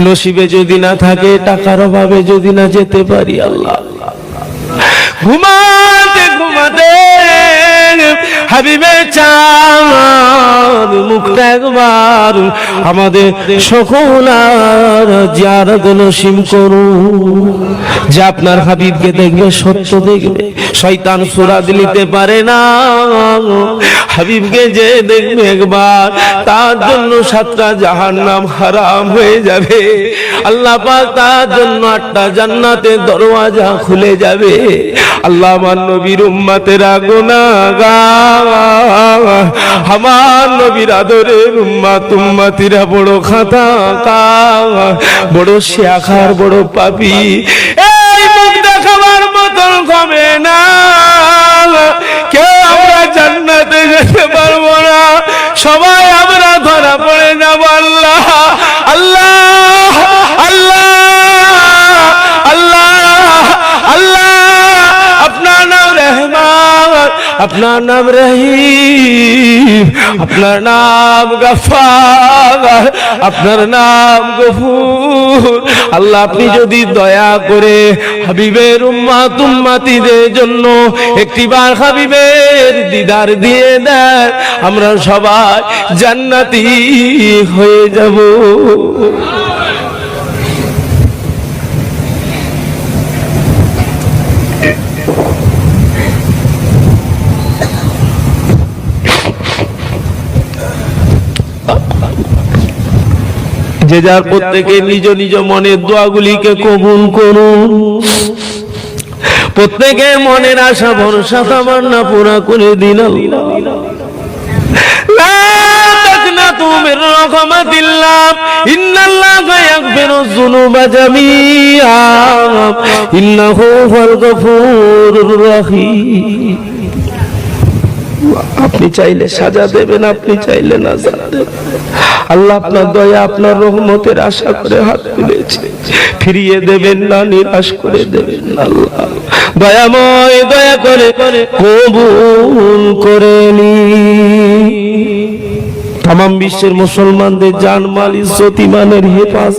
নসিবে যদি না থাকে টাকার অভাবে যদি না যেতে পারি আল্লাহ। ঘুমাতে ঘুমাতে। হাবিবে মুখটা একবার আমাদের সকল আর জিয়ারত নসিম করুন। যে আপনার হাবিবকে দেখবে, সত্য দেখবে, শয়তান সুরা দিলিতে পারে না। হাবিবকে যে দেখবে একবার, তার জন্য সাতটা জাহান নাম হারাম হয়ে যাবে। আল্লাহ তার জন্য আটটা জান্নাতের দরওয়াজা খুলে যাবে। আল্লাহ আমার নবীর উম্মাতেরা গুনাহগার। আমার নবীর আদরের তুম্মা উম্মাতিরা বড় খাতা বড় শেখার বড় পাপি। এই মুখ দেখাবার মতন কমে না। কেউ আমরা জান্নাতে যেতে পারব না। সবাই আপনার নাম রহিম আপনার নাম গফার আপনার নাম গফুর আল্লাহ আপনি যদি দয়া করে হাবিবের উম্মাত উম্মাতিদের জন্য একটিবার হাবিবের দিদার দিয়ে দেন, আমরা সবাই জান্নাতি হয়ে যাব। যে যার প্রত্যেকে নিজ নিজ মনের দোয়াগুলিকে কবুল করুন। প্রত্যেকের মনের আশা ভরসা তামান্না পুরা করে দিন আপনি চাইলে সাজা দেবেন আপনি চাইলে না আল্লাহ আপনার দয়া, আপনার রহমতের আশা করে হাত তুলেছে। ফিরিয়ে দেবেন না, নিরাশ করে দেবেন আল্লাহ। দয়াময় দয়া করে কবুল করে নি। তাম বিশ্বের মুসলমানদের জানমাল, ইজ্জত, ইমানের হেফাজত।